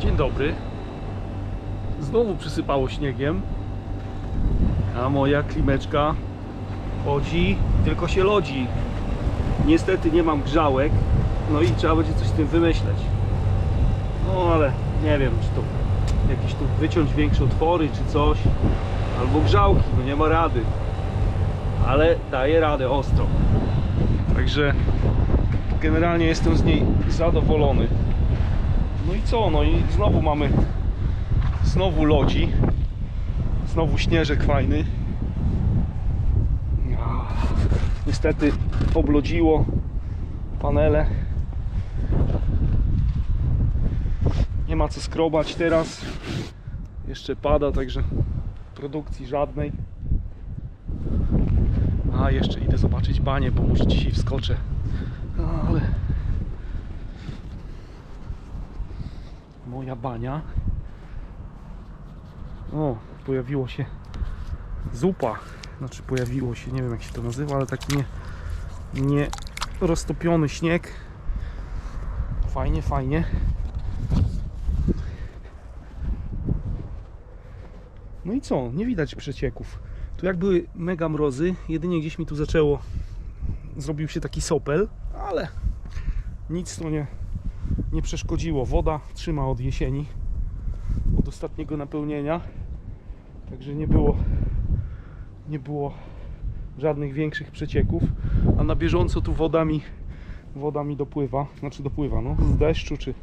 Dzień dobry. Znowu przysypało śniegiem. A moja klimeczka chodzi, tylko się lodzi. Niestety nie mam grzałek, no i trzeba będzie coś z tym wymyśleć. No ale nie wiem, czy to jakieś tu wyciąć większe otwory, czy coś. Albo grzałki, no nie ma rady. Ale daje radę ostro. Także generalnie jestem z niej zadowolony. No i co? No i znowu mamy znowu lodzi. Znowu śnieżek fajny. Niestety oblodziło panele. Nie ma co skrobać teraz. Jeszcze pada, także produkcji żadnej. A jeszcze idę zobaczyć banie, bo może dzisiaj wskoczę. No, ale moja bania. O, pojawiło się zupa. Znaczy pojawiło się, nie wiem jak się to nazywa, ale taki nie, nie roztopiony śnieg. Fajnie, fajnie. No i co? Nie widać przecieków. Tu jak były mega mrozy, jedynie gdzieś mi tu zaczęło zrobił się taki sopel, ale nic to nie, nie przeszkodziło. Woda trzyma od jesieni, od ostatniego napełnienia. Także nie było, nie było żadnych większych przecieków. A na bieżąco tu woda mi, woda mi dopływa, znaczy dopływa, no, z deszczu czy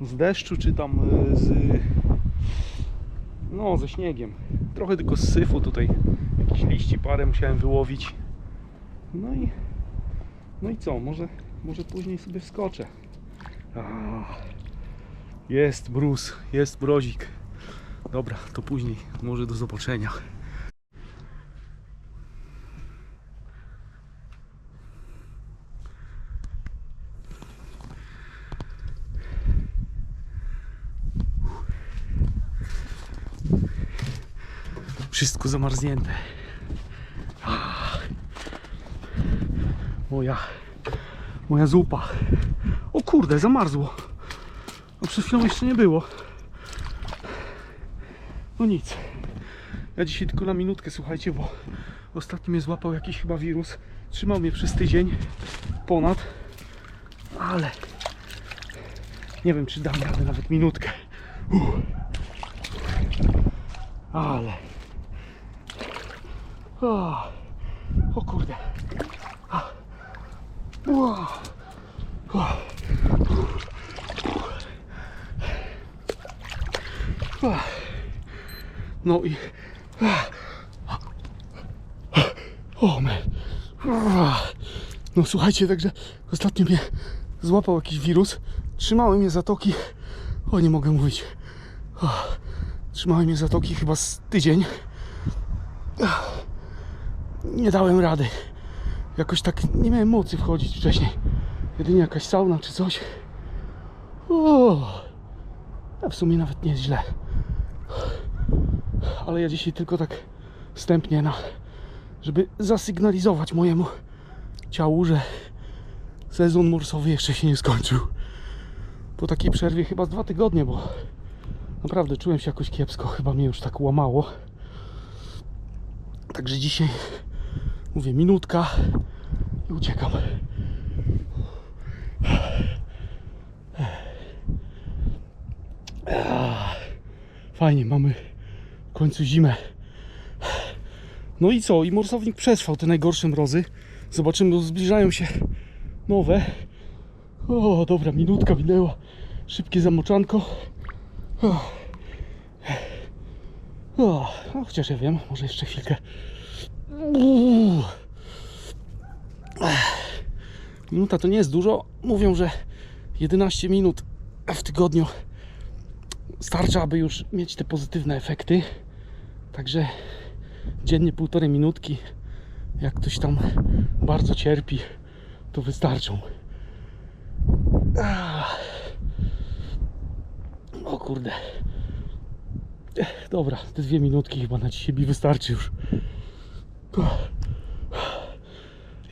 z deszczu, czy tam e, z no, ze śniegiem. Trochę tylko z syfu tutaj, jakiś liści parę musiałem wyłowić. No i no i co? Może, może później sobie wskoczę. Jest brus, jest brozik. Dobra, to później. Może do zobaczenia. Wszystko zamarznięte. Moja, moja zupa. O kurde, zamarzło. No przed chwilą jeszcze nie było. No nic. Ja dzisiaj tylko na minutkę, słuchajcie, bo ostatnio mnie złapał jakiś chyba wirus. Trzymał mnie przez tydzień ponad. Ale nie wiem, czy dam radę nawet minutkę. Uff. Ale. O, o kurde. Wow. Wow. No i. O man. No słuchajcie, także ostatnio mnie złapał jakiś wirus. Trzymały mnie zatoki. O, nie mogę mówić. Trzymały mnie zatoki chyba z tydzień. Nie dałem rady. Jakoś tak nie miałem mocy wchodzić wcześniej. Jedynie jakaś sauna czy coś. O, a w sumie nawet nie jest źle. Ale ja dzisiaj tylko tak wstępnie na, żeby zasygnalizować mojemu ciału, że sezon morsowy jeszcze się nie skończył. Po takiej przerwie chyba z dwa tygodnie, bo naprawdę czułem się jakoś kiepsko. Chyba mnie już tak łamało. Także dzisiaj mówię minutka i uciekam. Fajnie, mamy w końcu zimę. No i co? I morsownik przetrwał te najgorsze mrozy. Zobaczymy, zbliżają się nowe. O, dobra, minutka minęła. Szybkie zamoczanko. O. O, no, chociaż ja wiem, może jeszcze chwilkę. Minuta to nie jest dużo. Mówią, że 11 minut w tygodniu starcza, aby już mieć te pozytywne efekty. Także dziennie półtorej minutki. Jak ktoś tam bardzo cierpi, to wystarczą. O kurde. Ech, Dobra, te dwie minutki chyba na dzisiaj mi wystarczy już.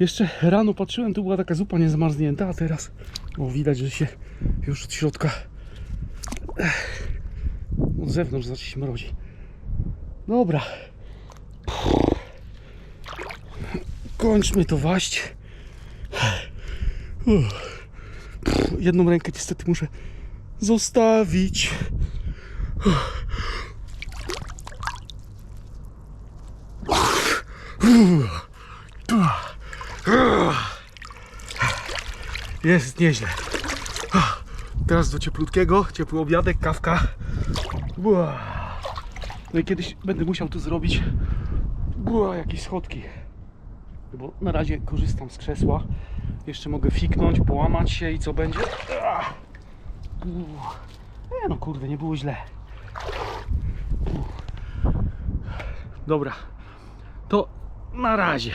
Jeszcze rano patrzyłem, tu była taka zupa niezamarznięta, a teraz o, widać, że się już od środka Ech. Od zewnątrz znaczy się mrozi. Dobra. Kończmy to waść. Jedną rękę niestety muszę zostawić. Jest nieźle. Teraz do cieplutkiego, ciepły obiadek, kawka. No i kiedyś będę musiał tu zrobić jakieś schodki. Bo na razie korzystam z krzesła. Jeszcze mogę fiknąć, połamać się i co będzie? Nie no kurde, nie było źle. Dobra, to na razie.